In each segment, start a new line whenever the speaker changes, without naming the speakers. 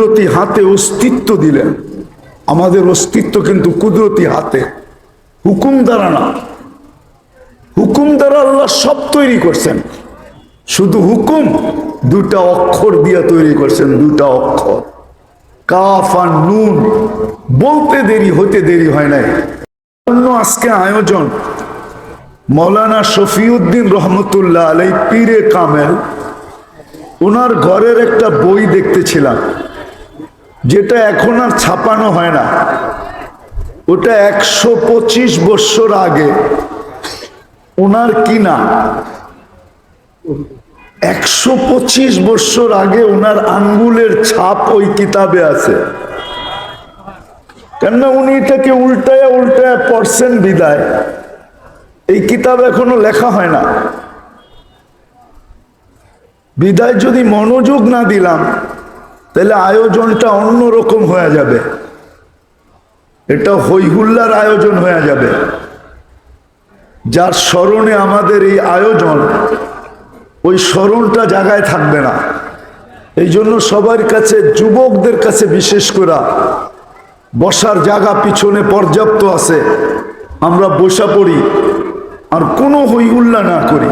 কুদরতি হাতে অস্তিত্ব দিলেন আমাদের অস্তিত্ব কিন্তু কুদরতি হাতে। হুকুম দ্বারা না। হুকুম দ্বারা আল্লাহ সব তৈরি করছেন। শুধু হুকুম, দুটা অক্ষর দিয়ে তৈরি করছেন, দুটা অক্ষর। কাফ আর নুন, বলতে দেরি, হতে দেরি হয় নাই। অন্য আজকে আয়োজন, মৌলানা শফিউদ্দিন রহমতুল্লাহ আলাই পীরে কামেল, ওনার ঘরের একটা বই দেখতেছিলাম। যেটা এখন আর ছাপানো হয় না। ওটা একশো পঁচিশ বৎসর আগে। ওনার কিনা একশো পঁচিশ বৎসর আগে ওনার আঙ্গুলের ছাপ ওই কিতাবে আছে। কেননা উনি এটাকে উল্টায় উল্টায় পড়ছেন বিদায়। এই কিতাব এখনও লেখা হয় না। বিদায় যদি মনোযোগ না দিলাম তাহলে আয়োজনটা অন্যরকম হয়ে যাবে। এটা হইহুল্লার আয়োজন হয়ে যাবে। যার স্মরণে আমাদের এই আয়োজন, ওই স্মরণটা জায়গায় থাকবে না। এই জন্য সবার কাছে, যুবকদের কাছে বিশেষ করে বসার জায়গা পিছনে পর্যাপ্ত আছে। আমরা বসা পড়ি, আর কোনো হইহুল্লা না করি।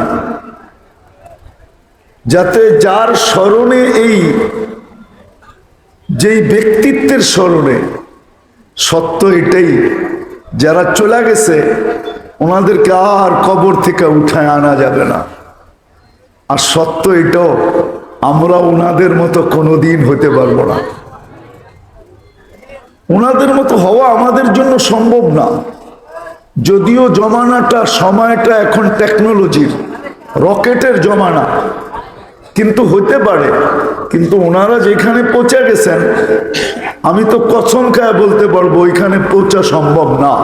যাতে যার স্মরণে এই যেই ব্যক্তিত্বের স্মরণে সত্য এটাই, যারা চলে গেছে, ওনাদেরকে আর কবর থেকে উঠায় আনা যাবে না। আর সত্য এটাও, আমরা ওনাদের মতো কোনোদিন হতে পারব না। ওনাদের মতো হওয়া আমাদের জন্য সম্ভব না। যদিও জমানাটা, সময়টা এখন টেকনোলজির রকেটের জমানা। কিন্তু হতে পারে। কিন্তু ওনারা যেখানে পৌঁছে গেছেন, আমি তো কসম খায় বলতে পারব, ওইখানে পৌঁছা সম্ভব না।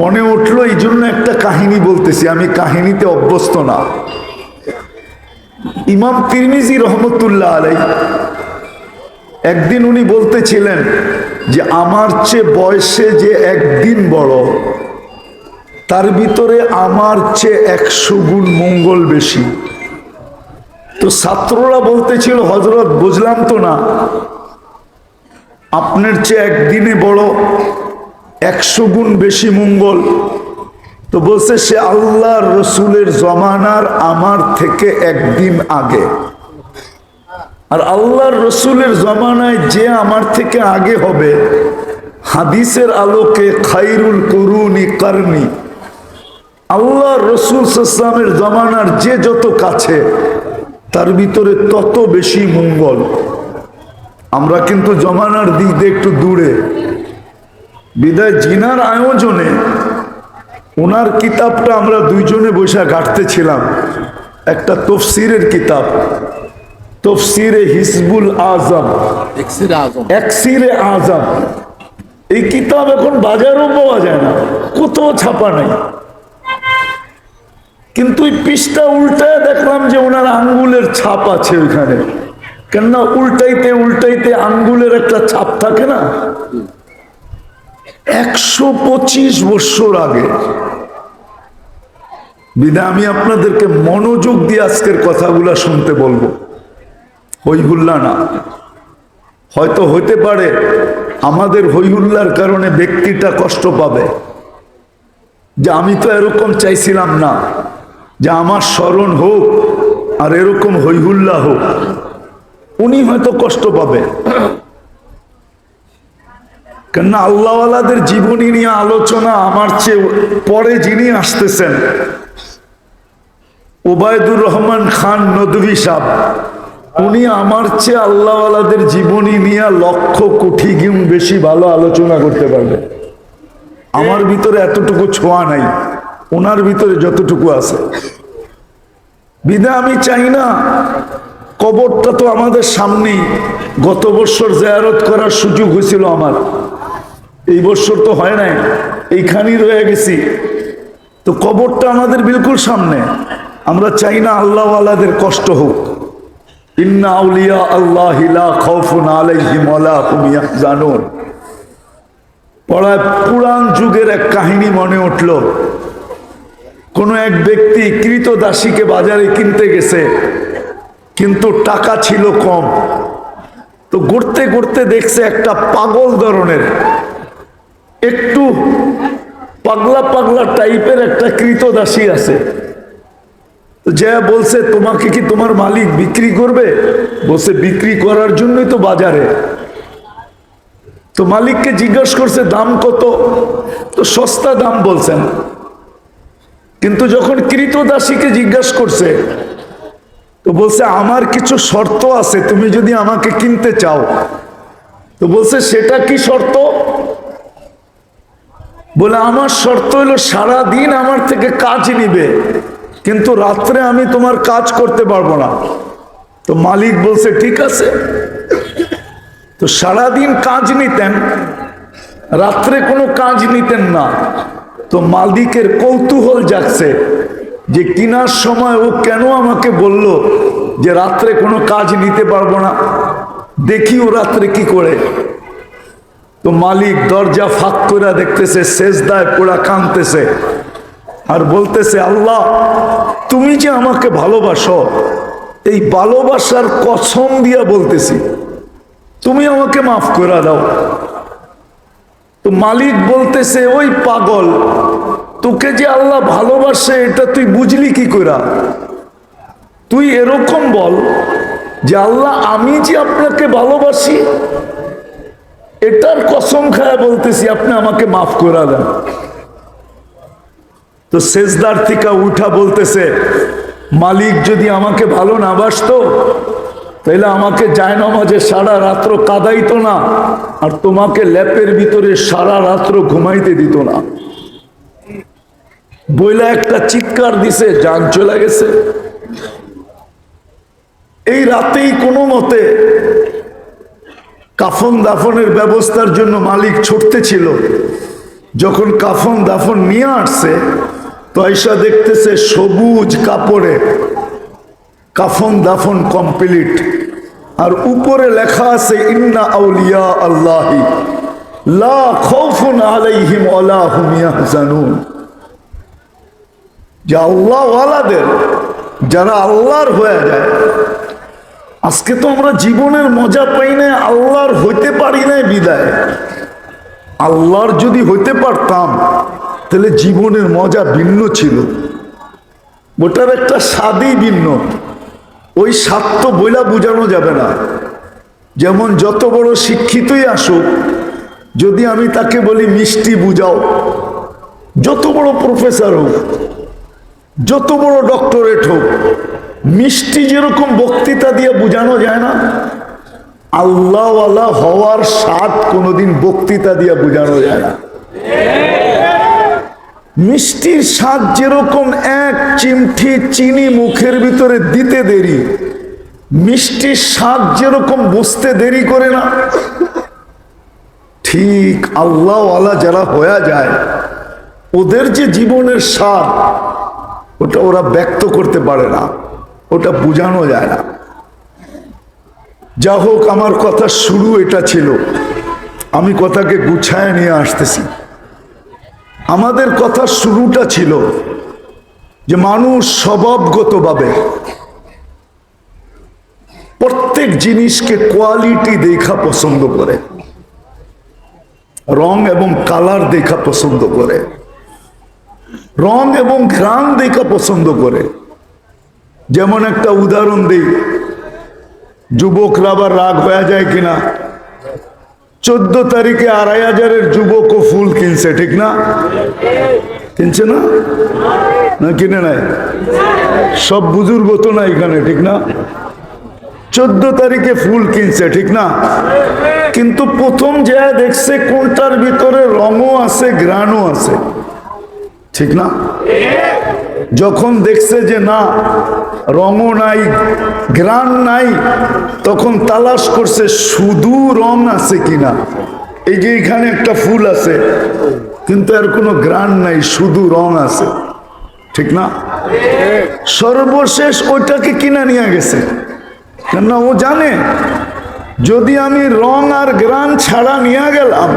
মনে উঠল এই জন্য একটা কাহিনী বলতেছি, আমি কাহিনীতে অভ্যস্ত না। ইমাম তিরমিজি রহমতুল্লাহ আলাই, একদিন উনি বলতেছিলেন যে, আমার চেয়ে বয়সে যে একদিন বড়, তার ভিতরে আমার চেয়ে একশো গুণ মঙ্গল বেশি। তো ছাত্ররা বলতেছিল হজরত বুঝলাম তো না। আপনার চেয়ে একদিনে বড় একশো গুণ বেশি মঙ্গল। তো বলছে, সে আল্লাহ রসুলের জমানার আমার থেকে একদিন আগে। আর আল্লাহর রসুলের জমানায় যে আমার থেকে আগে হবে, হাদিসের আলোকে খাইরুল করুনি কারনি। আল্লাহ রসুল সাল্লামের জমানার যে যত কাছে তার ভিতরে তত বেশি মঙ্গল। আমরা কিন্তু জমানার দিক দিয়ে একটু দূরে। বিদায় জিনার আয়োজনে ওনার কিতাবটা আমরা দুইজনে বসে ঘাটতেছিলাম। একটা তফসিরের কিতাব তফসিরে হিসবুল আজম।
একসিরে আজম।
এই কিতাব এখন বাজারও পাওয়া যায় না কোথাও ছাপা নাই। কিন্তু ওই পৃষ্ঠা উল্টায় দেখলাম যে ওনার আঙ্গুলের ছাপ আছে ওইখানে কেননা উল্টাইতে উল্টাইতে আঙ্গুলের একটা ছাপ থাকে না? একশো পঁচিশ বৎসর আগে। বিদা, আমি আপনাদেরকে মনোযোগ দিয়ে আজকের কথাগুলা শুনতে বলব। হইহুল্লা না। হয়তো হতে পারে, আমাদের হইহুল্লার কারণে ব্যক্তিটা কষ্ট পাবে। যে আমি তো এরকম চাইছিলাম না। যে আমার স্মরণ হোক, আর এরকম হইহুল্লা হোক, উনি হয়তো কষ্ট পাবে। কেননা আল্লাহওয়ালাদের জীবনী নিয়ে আলোচনা আমার চেয়ে পরে যিনি আসতেছেন, ওবায়দুর রহমান খান নদভী সাহ উনি আমার চেয়ে আল্লাহওয়ালাদের জীবনী নিয়ে লক্ষ কোটি গুণ বেশি ভালো আলোচনা করতে পারবে। আমার ভিতরে এতটুকু ছোঁয়া নাই। ওনার ভিতরে যতটুকু আছে। বিদা আমি চাই না, কবরটা তো আমাদের সামনেই। গত বছর জেয়ারত করার সুযোগ হয়েছিল আমার। এই বছর তো হয় নাই, এইখানেই রয়ে গেছি। তো কবরটা আমাদের বিলকুল সামনে। আমরা চাই না আল্লাহওয়ালাদের কষ্ট হোক। ইন্না আউলিয়া আল্লাহ পড়ায় পুরাণ যুগের এক কাহিনী মনে উঠল কোন এক ব্যক্তি কৃত দাসীকে বাজারে কিনতে গেছে, কিন্তু টাকা ছিল কম। তো ঘুরতে ঘুরতে দেখছে একটা পাগল ধরনের, একটু পাগলা পাগলা টাইপের একটা কৃতদাসী আছে। যা বলছে, তোমাকে কি তোমার মালিক বিক্রি করবে? বলছে, বিক্রি করার জন্যই তো বাজারে। তো মালিককে জিজ্ঞেস করছে, দাম কত? তো সস্তা দাম বলছেন। কিন্তু যখন কৃতদাসীকে জিজ্ঞেস করছে, তো বলছে, আমার কিছু শর্ত আছে, তুমি যদি আমাকে কিনতে চাও। তো বলছে, সেটা কি শর্ত? বলে, আমার শর্ত হলো সারা দিন আমার থেকে কাজ নিবে, কিন্তু রাত্রে আমি তোমার কাজ করতে পারব না। তো মালিক বলছে, ঠিক আছে। তো সারাদিন কাজ নিতেন, রাত্রে কোনো কাজ নিতেন না। তো মালিকের কৌতূহল যাচ্ছে যে কিনার সময় ও কেন আমাকে বলল যে রাত্রে কোনো কাজ নিতে পারব না? দেখি ও রাত্রে কি করে। তো মালিক দরজা ফাঁক করে দেখতেছে শেষদায় পোড়া কাঁদতেছে আর বলতেছে, আল্লাহ, তুমি যে আমাকে ভালোবাসো, এই ভালোবাসার কসম দিয়া বলতেছি। তুমি আমাকে মাফ করে দাও। তো মালিক বলতেছে, ওই পাগল, তোকে যে আল্লাহ ভালোবাসে, এটা তুই বুঝলি কি করা তুই এরকম বল যে, আল্লাহ, আমি যে আপনাকে ভালোবাসি, এটার কসম খায় বলতেছি, আপনি আমাকে মাফ করে দেন। তো শেষদার থেকে উঠা বলতেছে, মালিক যদি আমাকে ভালো না বাসতো তাহলে আমাকে যায় নামাজে সারা রাত্র কাদাইতো না, আর তোমাকে ল্যাপের ভিতরে সারা রাত্র ঘুমাইতে দিত না। বইলা একটা চিৎকার দিছে, যান চলে গেছে। এই রাতেই কোনো মতে কাফন দাফনের ব্যবস্থার জন্য মালিক ছুটতে ছিল। যখন কাফন দাফন নিয়ে আসছে আইসা দেখতেছে সবুজ কাপড়ে কাফন দাফন কমপ্লিট। আর উপরে লেখা আছে, ইন্না আউলিয়া আল্লাহি, লা খাউফুন আলাইহিম ওয়ালা হুম ইয়াহজানুন। যে আল্লাহ ওয়ালাদের যারা আল্লাহর হয়ে যায়, আজকে তো আমরা জীবনের মজা পাই না, আল্লাহর হইতে পারি না বিদায়। আল্লাহর যদি হইতে পারতাম, তাহলে জীবনের মজা ভিন্ন ছিল। ওটার একটা স্বাদই ভিন্ন। ওই স্বাদ তো বইলা বোঝানো যাবে না। যেমন যত বড় শিক্ষিতই আসুক, যদি আমি তাকে বলি, মিষ্টি বুঝাও। যত বড় প্রফেসর হোক, যত বড় ডক্টরেট হোক, মিষ্টি যেরকম বক্তৃতা দিয়ে বোঝানো যায় না, আল্লাহওয়ালা হওয়ার স্বাদ কোনোদিন বক্তৃতা দিয়ে বোঝানো যায় না। মিষ্টির স্বাদ যেরকম এক চিমঠি চিনি মুখের ভিতরে দিতে দেরি, মিষ্টির স্বাদ যেরকম বসতে দেরি করে না। ঠিক আল্লাহওয়ালা যারা হয়ে যায়, ওদের যে জীবনের স্বাদ, ওটা ওরা ব্যক্ত করতে পারে না, ওটা বোঝানো যায় না। যা হোক আমার কথা শুরু এটা ছিল, আমি কথাকে গুছায় নিয়ে আসতেছি। আমাদের কথা শুরুটা ছিল যে মানুষ স্বভাবগতভাবে প্রত্যেক জিনিসকে কোয়ালিটি দেখা পছন্দ করে, রং এবং কালার দেখা পছন্দ করে, রং এবং ঘ্রাণ দেখা পছন্দ করে। যেমন একটা উদাহরণ দিই, যুবকরা আবার রাগ হয়ে যায় কিনা? চোদ্দ তারিখে আড়াই হাজারের যুবকও ফুল কিনছে, ঠিক না? কিনছে না? না, কিনে নাই। সব বুজুর্গ তো না এখানে, ঠিক না? চোদ্দ তারিখে ফুল কিনছে, ঠিক না? কিন্তু প্রথম যে দেখছে, কোনটার ভিতরে রঙও আছে গ্রানও আছে, ঠিক না? যখন দেখছে যে না, রঙও নাই গ্রান নাই, তখন তালাশ করছে, শুধু রং আছে কিনা? এই যে এখানে একটা ফুল আছে, কিন্তু আর কোনো গ্রান নাই, শুধু রং আছে। ঠিক না? সর্বশেষ ওইটাকে কিনা নিয়ে গেছে। কেননা ও জানে? যদি আমি রং আর গ্রান ছাড়া নিয়ে গেলাম,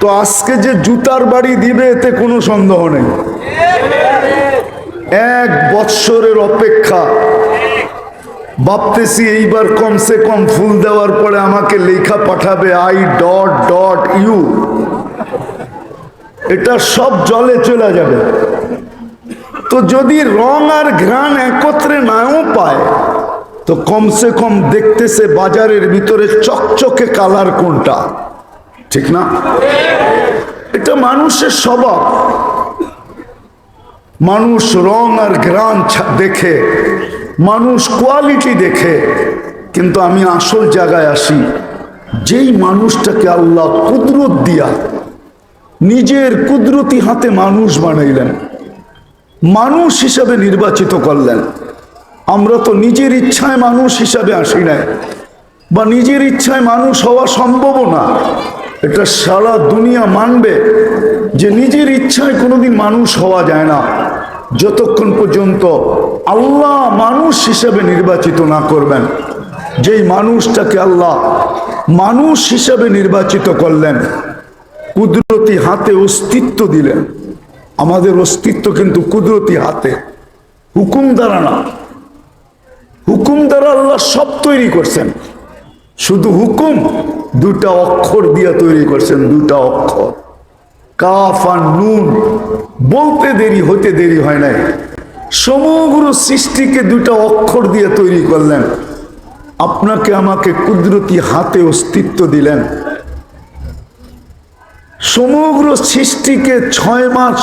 তো আজকে যে জুতার বাড়ি দিবে, এতে কোনো সন্দেহ নেই। এক বৎসরের অপেক্ষা। ভাবতেছি এইবার কমসে কম ফুল দেওয়ার পরে আমাকে লেখা পাঠাবে আই ডট ডট ইউ। এটা সব জলে চলে যাবে। তো যদি রং আর ঘ্রাণ একত্রে নাও পায়, তো কমসে কম দেখতেছে বাজারের ভিতরে চকচকে কালার কোনটা। ঠিক না? এটা মানুষের স্বভাব। মানুষ রং আর গ্রাম দেখে, মানুষ কোয়ালিটি দেখে, কিন্তু আমি আসল জায়গায় আসি। যেই মানুষটাকে আল্লাহ কুদরত দিয়া নিজের কুদরতি হাতে মানুষ বানাইলেন, মানুষ হিসাবে নির্বাচিত করলেন। আমরা তো নিজের ইচ্ছায় মানুষ হিসাবে আসি নাই, বা নিজের ইচ্ছায় মানুষ হওয়া সম্ভবও না। এটা সারা দুনিয়া মানবে যে নিজের ইচ্ছায় কোনোদিন মানুষ হওয়া যায় না। যতক্ষণ পর্যন্ত আল্লাহ মানুষ হিসাবে নির্বাচিত না করবেন, যেই মানুষটাকে আল্লাহ মানুষ হিসাবে নির্বাচিত করলেন, কুদরতি হাতে অস্তিত্ব দিলেন। আমাদের অস্তিত্ব কিন্তু কুদরতি হাতে, হুকুম দ্বারা না। হুকুম দ্বারা আল্লাহ সব তৈরি করছেন। শুধু হুকুম, দুটা অক্ষর দিয়ে তৈরি করছেন, দুটা অক্ষর। কাফ আর নুন বলতে দেরি, হতে দেরি হয় নাই। সমগ্র সৃষ্টিকে দুটা অক্ষর দিয়ে তৈরি করলেন। আপনাকে আমাকে কুদরতি হাতে অস্তিত্ব দিলেন। সমগ্র সৃষ্টিকে ছয় মাস,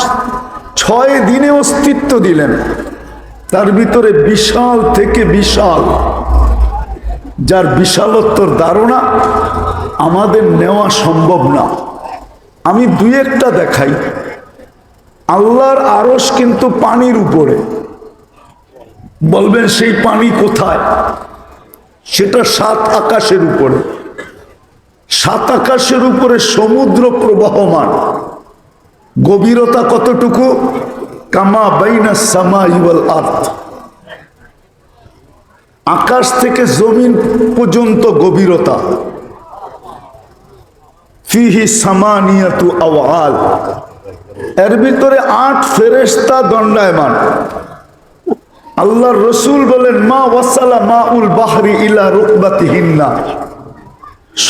ছয় দিনে অস্তিত্ব দিলেন। তার ভিতরে বিশাল থেকে বিশাল যার বিশালত্বর ধারণা আমাদের নেওয়া সম্ভব না। আমি দুই একটা দেখাই। আল্লাহর আরস কিন্তু পানির উপরে। বলবেন, সেই পানি কোথায়? সেটা সাত আকাশের উপরে। সাত আকাশের উপরে সমুদ্র প্রবাহমান। গভীরতা কতটুকু? কামা বাইনা সামা ইউল আর্থ আকাশ থেকে জমিন পর্যন্ত গভীরতা। ফিহি সামানিয়াতু আওয়াল। এর ভিতরে আট ফেরেস্তা দণ্ডায়মান। আল্লাহর রসুল বলেন, মা ওয়াসালা মা উল বাহরি ইলা রুকবাতি হিন্না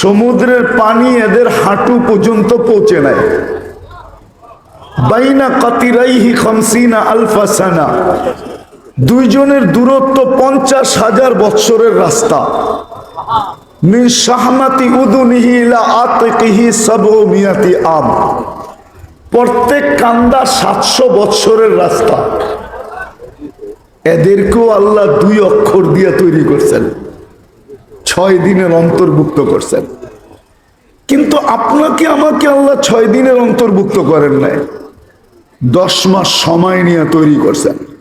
সমুদ্রের পানি এদের হাঁটু পর্যন্ত পৌঁছে নাই বাইনা কাতিরাইহি খমসিনা আলফা সানা। দুইজনের দূরত্ব পঞ্চাশ হাজার বৎসরের রাস্তা। মিন শাহমাতি উদুনিহি ইলা আতিকিহি সাবু মিয়াতি আম। প্রত্যেক কান্দা সাতশো বৎসরের রাস্তা। এদেরকেও আল্লাহ দুই অক্ষর দিয়ে তৈরি করছেন। ছয় দিনের অন্তর্ভুক্ত করছেন। কিন্তু আপনাকে আমাকে আল্লাহ ছয় দিনের অন্তর্ভুক্ত করেন নাই? দশ মাস সময় নিয়ে তৈরি করছেন।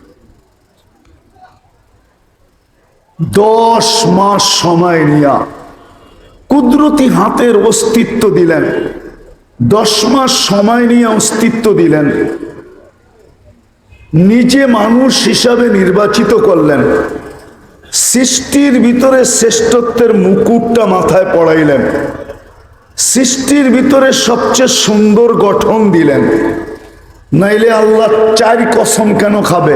দশ মাস সময় নিয়া কুদরতি হাতের অস্তিত্ব দিলেন। দশ মাস সময় নিয়ে অস্তিত্ব দিলেন। নিজে মানুষ হিসাবে নির্বাচিত করলেন। সৃষ্টির ভিতরে শ্রেষ্ঠত্বের মুকুটটা মাথায় পড়াইলেন। সৃষ্টির ভিতরে সবচেয়ে সুন্দর গঠন দিলেন। নাইলে আল্লাহ চার কসম কেন খাবে?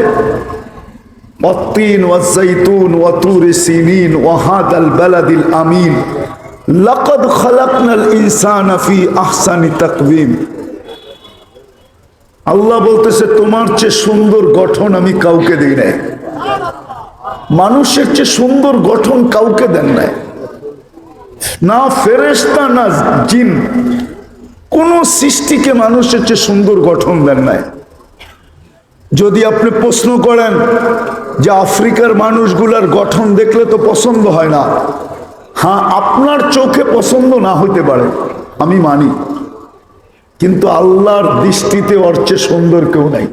ওয়াজাইতুন ওয়াতুর সিনিন ওয়াহাদ আল বালাদিল আমিন লাকাদ খালাকনাল ইনসানা ফি আহসানি তাকওয়িম আল্লাহ বলতেছে, তোমার চেয়ে সুন্দর গঠন আমি কাউকে দিই নাই। মানুষের চেয়ে সুন্দর গঠন কাউকে দেন নাই। না ফেরেস্তা না জিন, কোন সৃষ্টিকে মানুষের চেয়ে সুন্দর গঠন দেন নাই। যদি আপনি প্রশ্ন করেন যে আফ্রিকার মানুষগুলার গঠন দেখলে তো পছন্দ হয় না। হ্যাঁ আপনার চোখে পছন্দ না হতে পারে, আমি মানি। কিন্তু আল্লাহর দৃষ্টিতে ওর চেয়ে সুন্দর কেউ নাই।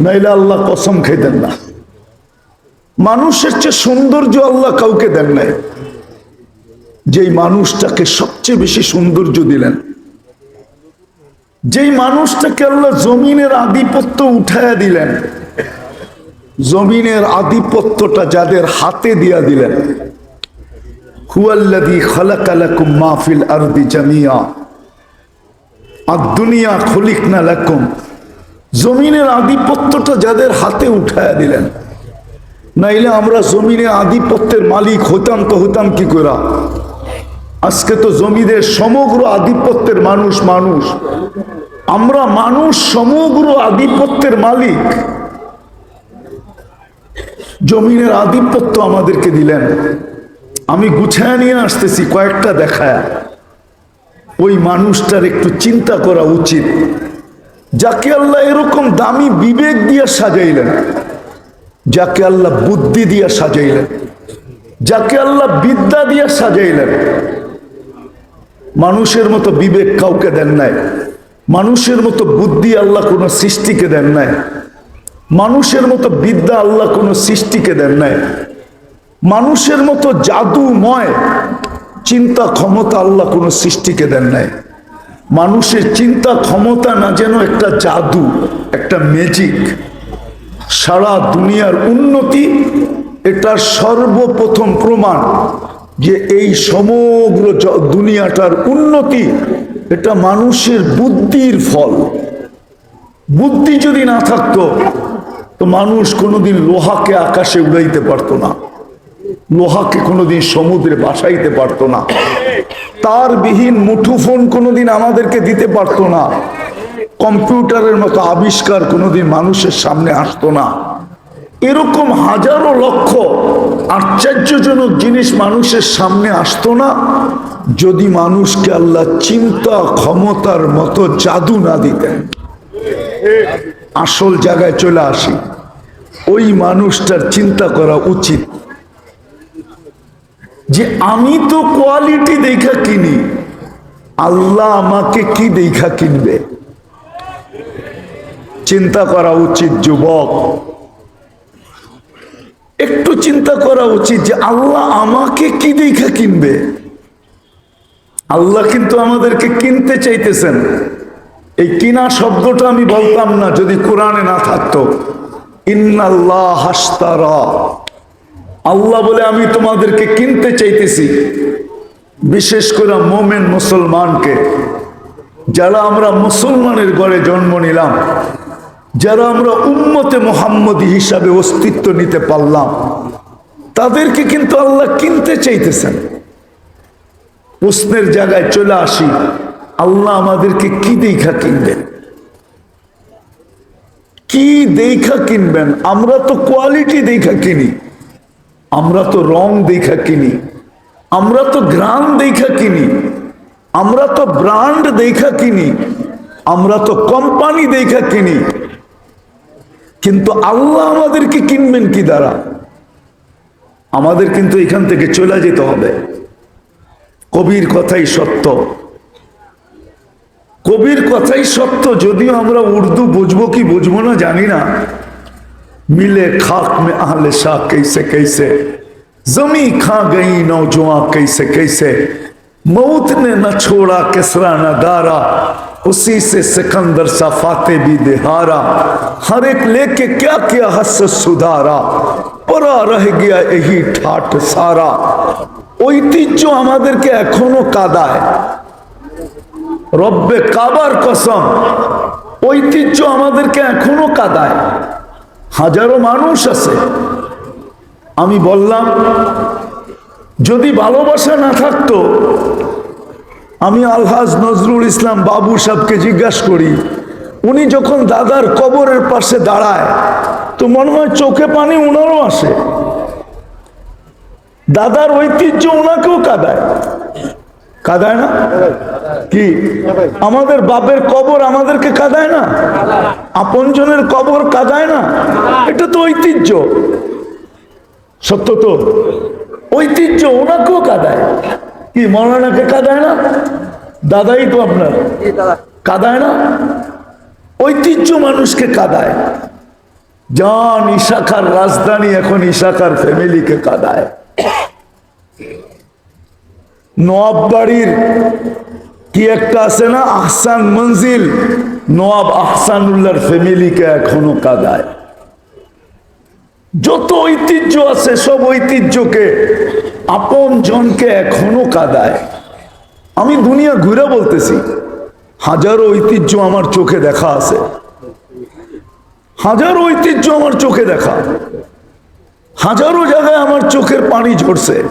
নাইলে আল্লাহ কসম খেতেন না। মানুষের চেয়ে সৌন্দর্য আল্লাহ কাউকে দেন নাই। যেই মানুষটাকে সবচেয়ে বেশি সৌন্দর্য দিলেন। যেই মানুষটাকে আল্লাহ জমিনের আধিপত্য উঠায়া দিলেন। জমিনের আধিপত্যটা যাদের হাতে দিয়া দিলেন। হুয়াল্লাদি খালাকালাকুম মাহফিল আরদি জামিয়া। আর দুনিয়া খলিক না জমিনের আধিপত্যটা যাদের হাতে উঠায়া দিলেন। নাইলে আমরা জমিনে আধিপত্যের মালিক হইতাম তো হইতাম কি করা আজকে তো জমিদের সমগ্র আধিপত্যের মানুষ মানুষ। আমরা মানুষ সমগ্র আধিপত্যের মালিক। জমিনের আধিপত্য আমাদেরকে দিলেন। আমি গুছায় নিয়ে আসতেছি কয়েকটা দেখায়। ওই মানুষটার একটু চিন্তা করা উচিত। যাকে আল্লাহ এরকম দামি বিবেক দিয়ে সাজাইলেন, যাকে আল্লাহ বুদ্ধি দিয়ে সাজাইলেন, যাকে আল্লাহ বিদ্যা দিয়ে সাজাইলেন, মানুষের মতো বিবেক কাউকে দেন নাই। মানুষের মতো বুদ্ধি আল্লাহ কোনো সৃষ্টিকে দেন নাই। মানুষের মতো বিদ্যা আল্লাহ কোনো সৃষ্টিকে দেন নাই। মানুষের মতো জাদুময় চিন্তা ক্ষমতা আল্লাহ কোনো সৃষ্টিকে দেন নাই। মানুষের চিন্তা ক্ষমতা না যেন একটা জাদু, একটা ম্যাজিক সারা দুনিয়ার উন্নতি এটা সর্বপ্রথম প্রমাণ যে এই সমগ্র দুনিয়াটার উন্নতি এটা মানুষের বুদ্ধির ফল। বুদ্ধি যদি না থাকতো তো মানুষ কোনোদিন লোহাকে আকাশে উড়াইতে পারতো না। লোহাকে কোনোদিন সমুদ্রে বাসাইতে পারতো না। তার বিহীন মুঠোফোন কোনোদিন আমাদেরকে দিতে পারতো না। কম্পিউটারের মতো আবিষ্কার কোনোদিন মানুষের সামনে আসতো না। এরকম হাজারো লক্ষ আশ্চর্যজনক জিনিস মানুষের সামনে আসতো না, যদি মানুষকে আল্লাহ চিন্তা ক্ষমতার মতো জাদু না দিতেন। আসল জায়গায় চলে আসি। ওই মানুষটার চিন্তা করা উচিত। যে আমি তো কোয়ালিটি দেখা কিনি, আল্লাহ আমাকে কি দেখা কিনবে? চিন্তা করা উচিত, যুবক। একটু চিন্তা করা উচিত যে আল্লাহ আমাকে কি দেখা কিনবে? আল্লাহ কিন্তু আমাদেরকে কিনতে চাইতেছেন। এই কিনা শব্দটা আমি বলতাম না, যদি কোরআনে না থাকতো। আল্লাহ বলে, আমি তোমাদেরকে কিনতে চাইতেছি। বিশেষ করে মোমেন মুসলমানকে। যারা আমরা মুসলমানের ঘরে জন্ম নিলাম, যারা আমরা উম্মতে মোহাম্মদী হিসাবে অস্তিত্ব নিতে পারলাম, তাদেরকে কিন্তু আল্লাহ কিনতে চাইতেছেন। প্রশ্নের জায়গায় চলে আসি। আল্লাহ আমাদেরকে কি দেখা কিনবেন? কি দেখা কিনবেন? আমরা তো কোয়ালিটি দেখা কিনি। আমরা তো রং দেখা কিনি। আমরা তো গ্রাম দেখা কিনি। আমরা তো ব্রান্ড দেখা কিনি। আমরা তো কোম্পানি দেখা কিনি। কিন্তু আল্লাহ আমাদেরকে কিনবেন কি দ্বারা? আমাদের কিন্তু এখান থেকে চলে যেতে হবে। কবির কথাই সত্য। কবির কথাই সত্য যদিও আমরা উর্দু বুঝবো কি বুঝবো না জানি না मिले खाक में आहले शाह कैसे कैसे जमी खा गई नौजवान कैसे कैसे मौत ने न छोड़ा किसरा न गारा उसी से सिकंदर सा फाते भी दिहारा हर एक लेके क्या किया हस सुधारा পরা রহে গিয়া এই ঠাট সারা ঐতিহ্য আমাদেরকে এখনো কাদায় রব্বে কাবার কসম, ঐতিহ্য আমাদেরকে এখনও কাদায়। হাজারো মানুষ আছে। আমি বললাম, যদি ভালোবাসা না থাকতো, আমি আলহাজ নজরুল ইসলাম বাবু সাহেবকে জিজ্ঞাসা করি, উনি যখন দাদার কবরের পাশে দাঁড়ায়, তো মনে হয় চোখে পানি উনারও আসে। দাদার ঐতিহ্য ওনাকেও কাদায়। কাদায় না? কি? আমাদের বাপের কবর আমাদেরকে কাদায় না? আপনজনের কবর কাদায় না? এটা তো ঐতিহ্য। সত্য তো? ঐতিহ্য, ওনাকেও কাদায়। কি, মৌলানাকে কাদায় না? দাদাই তো আপনার। কাদায় না? ঐতিহ্য মানুষকে কাদায়। জান, ইশাখার রাজধানী এখন ইশাখার ফ্যামিলিকে কাদায়। নবাব বাড়ির কি একটা আছে না? আহসান মঞ্জিল। নবাব আহসানুল্লাহর ফ্যামিলিকে এখনও কাদায়। যত ঐতিহ্য আছে, সব ঐতিহ্যকে, আপন জনকে এখনও কাদায়। আমি দুনিয়া ঘুরে বলতেছি, হাজারো ঐতিহ্য আমার চোখে দেখা আছে। হাজারো ঐতিহ্য আমার চোখে দেখা। হাজারো জায়গায় আমার চোখের পানি ঝরছে।